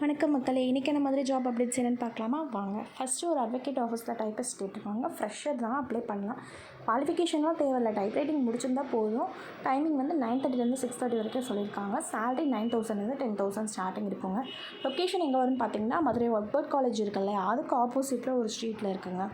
வணக்கம் மக்களே இன்றைக்கி என்ன மாதிரி ஜாப் அப்டேட்ஸ் என்னென்னு பார்க்கலாமா? வாங்க. ஃபஸ்ட்டு ஒரு அட்வொகேட் ஆஃபீஸில் டைப்பிஸ்ட் கேட்டிருக்காங்க. ஃப்ரெஷர் தான் அப்ளை பண்ணலாம். குவாலிஃபிகேஷன்லாம் தேவையில்ல. டைப் ரைட்டிங் முடிச்சிருந்தா போதும். டைமிங் வந்து நைன் தேர்ட்டிலேருந்து சிக்ஸ் தேர்ட்டி வரைக்கும் சொல்லியிருக்காங்க. சேலரி நைன் தௌசண்ட்லேருந்து டென் தௌசண்ட் ஸ்டார்டிங் இருக்குங்க. லொக்கேஷன் எங்கே வரும்னு பார்த்தீங்கன்னா மதுரை ஒர்க்பர்ட் காலேஜ் இருக்குல்ல அதுக்கு ஆப்போசிட்டில் ஒரு ஸ்ட்ரீட்டில் இருக்குங்க.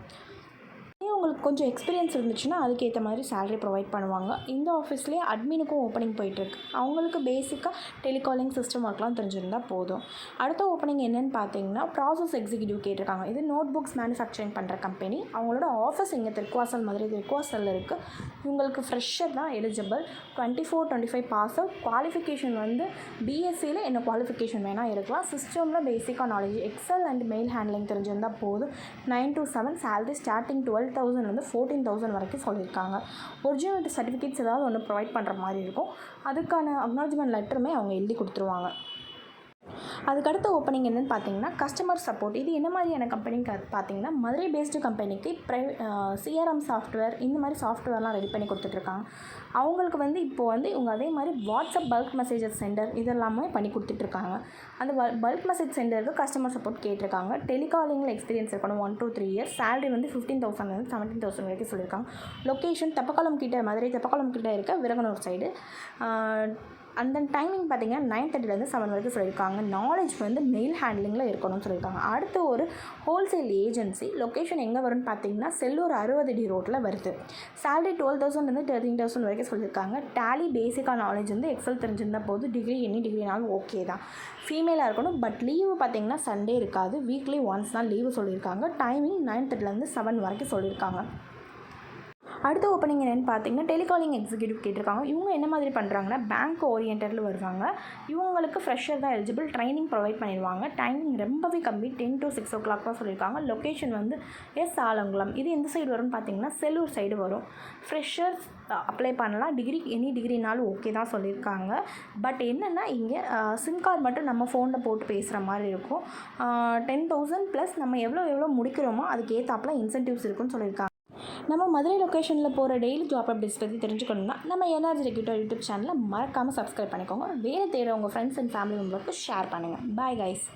உங்களுக்கு கொஞ்சம் எக்ஸ்பீரியன்ஸ் இருந்துச்சுன்னா அதுக்கேற்ற மாதிரி சேலரி ப்ரொவைட் பண்ணுவாங்க. இந்த ஆஃபீஸ்லேயே அட்மினுக்கும் ஓப்பனிங் போயிட்டுருக்கு. அவங்களுக்கு பேசிக்காக டெலிகாலிங் சிஸ்டம் ஒர்க்லாம் தெரிஞ்சிருந்தால் போதும். அடுத்த ஓப்பனிங் என்னென்னு பார்த்தீங்கன்னா ப்ராசஸ் எக்ஸிக்யூட்டிவ் கேட்டிருக்காங்க. இது நோட் புக்ஸ் மேனுஃபேக்சரிங் பண்ணுற கம்பெனி அவங்களோட ஆஃபீஸ் இங்கே திருக்குவாசல் மாதிரி திருக்குவாசலில் இருக்குது இவங்களுக்கு ஃப்ரெஷர் தான் eligible twenty four twenty five pass out qualification வந்து பிஎஸ்சியில் என்ன குவாலிஃபிகேஷன் வேணால் இருக்கலாம். சிஸ்டமில் பேசிக்காக knowledge Excel and mail handling தெரிஞ்சிருந்தால் போதும். Nine to seven salary starting twelve தௌசண்ட்லேருந்து ஃபோர்டீன் தௌசண்ட் வரைக்கும் சொல்லியிருக்காங்க. ஒரிஜினல் சர்டிஃபிகேட்ஸ் ஏதாவது ஒன்று ப்ரொவைட் பண்ணுற மாதிரி இருக்கும். அதுக்கான அக்னாலஜ்மெண்ட் லெட்டருமே அவங்க எழுதி கொடுத்துருவாங்க. அதுக்கடுத்த ஓப்பனிங் என்னென்னு பார்த்தீங்கன்னா கஸ்டமர் சப்போர்ட் இது என்ன மாதிரியான கம்பெனிங்க பார்த்தீங்கன்னா மதுரை பேஸ்டு கம்பெனிக்கு ப்ரை சிஆர்எம் சாஃப்ட்வேர் இந்த மாதிரி சாஃப்ட்வேர்லாம் ரெடி பண்ணி கொடுத்துட்ருக்காங்க. அவங்களுக்கு வந்து இப்போது வந்து இவங்க அதே மாதிரி வாட்ஸ்அப் பல்க் மெசேஜஸ் சென்டர் இதெல்லாமே பண்ணி கொடுத்துட்ருக்காங்க. அந்த பல்க் மெசேஜ் சென்டருக்கு கஸ்டமர் சப்போர்ட் கேட்டிருக்காங்க. டெலிகாலிங்கில் எக்ஸ்பீரியன்ஸ் இருக்கணும் one two three years salary வந்து ஃபிஃப்டீன் வந்து செவன்டீன் தௌசண்ட் வரைக்கும் சொல்லியிருக்காங்க. லொக்கேஷன் தெப்பக்குளம் கிட்ட மதுரை தெப்பக்குளம் கிட்ட இருக்க விரகனூர் சைடு அந்த டைமிங் பார்த்தீங்கன்னா நைன் தேர்ட்டிலேருந்து செவன் வரைக்கும் சொல்லியிருக்காங்க. நாலேஜ் வந்து மெயில் ஹேண்ட்லிங்கில் இருக்கணும்னு சொல்லியிருக்காங்க. அடுத்து ஒரு ஹோல்சேல் ஏஜென்சி லொக்கேஷன் எங்கே வரும்னு பார்த்தீங்கன்னா செல்லூர் அறுபது டி ரோட்டில் வருது. சேலரி டுவெல் தௌசண்ட்லேருந்து தேர்ட்டின் தௌசண்ட் வரைக்கும் சொல்லியிருக்காங்க. டேலி பேசிக்காக நாலேஜ் வந்து எக்ஸல் தெரிஞ்சிருந்தால் போது டிகிரி எனி டிகிரினாலும் ஓகே தான். ஃபீமேலாக இருக்கணும். பட் லீவு பார்த்தீங்கன்னா சண்டே இருக்காது. வீக்லி ஒன்ஸ் தான் லீவு சொல்லியிருக்காங்க. டைமிங் நைன் தேர்ட்டிலேருந்து செவன் வரைக்கும் சொல்லியிருக்காங்க. அடுத்த ஓப்பனிங் என்னென்னு பார்த்தீங்கன்னா டெலிகாலிங் எக்ஸிக்யூட்டிவ் கேட்டிருக்காங்க. இவங்க என்ன மாதிரி பண்ணுறாங்கன்னா பேங்க் ஓரியன்டில் வருவாங்க. இவங்களுக்கு ஃப்ரெஷர் தான் எலிஜிபிள் ட்ரைனிங் ப்ரொவைட் பண்ணிடுவாங்க. டைமிங் ரொம்பவே கம்மி. Ten to six o'clock தான் சொல்லியிருக்காங்க. லொக்கேஷன் வந்து எஸ் ஆலங்குளம். இது எந்த சைடு வரும்னு பார்த்தீங்கன்னா செல்லூர் சைடு வரும். ஃப்ரெஷர்ஸ் அப்ளை பண்ணலாம். டிகிரி எனி டிகிரினாலும் ஓகே தான் சொல்லியிருக்காங்க. பட் என்னென்னா இங்கே சிம் கார்டு மட்டும் நம்ம ஃபோனில் போட்டு பேசுகிற மாதிரி இருக்கும். டென் தௌசண்ட் ப்ளஸ் நம்ம எவ்வளோ எவ்வளோ முடிக்கிறோமோ அதுக்கு ஏற்றாப்புல இன்சென்டிவ்ஸ் இருக்குன்னு சொல்லியிருக்காங்க. நம்ம மதுரை லொக்கேஷனில் போகிற டெய்லி ஜாப் அப்டேட்ஸ் பற்றி தெரிஞ்சுக்கணும்னா நம்ம எனர்ஜி ரெக்யூட்டர் யூடியூப் சேனலை மறக்காமல் சப்ஸ்கிரைப் பண்ணிக்கோங்க. வேலை தேடுற உங்கள் ஃப்ரெண்ட்ஸ் அண்ட் ஃபேமிலி மெம்பருக்கு ஷேர் பண்ணுங்கள் பாய் கைஸ்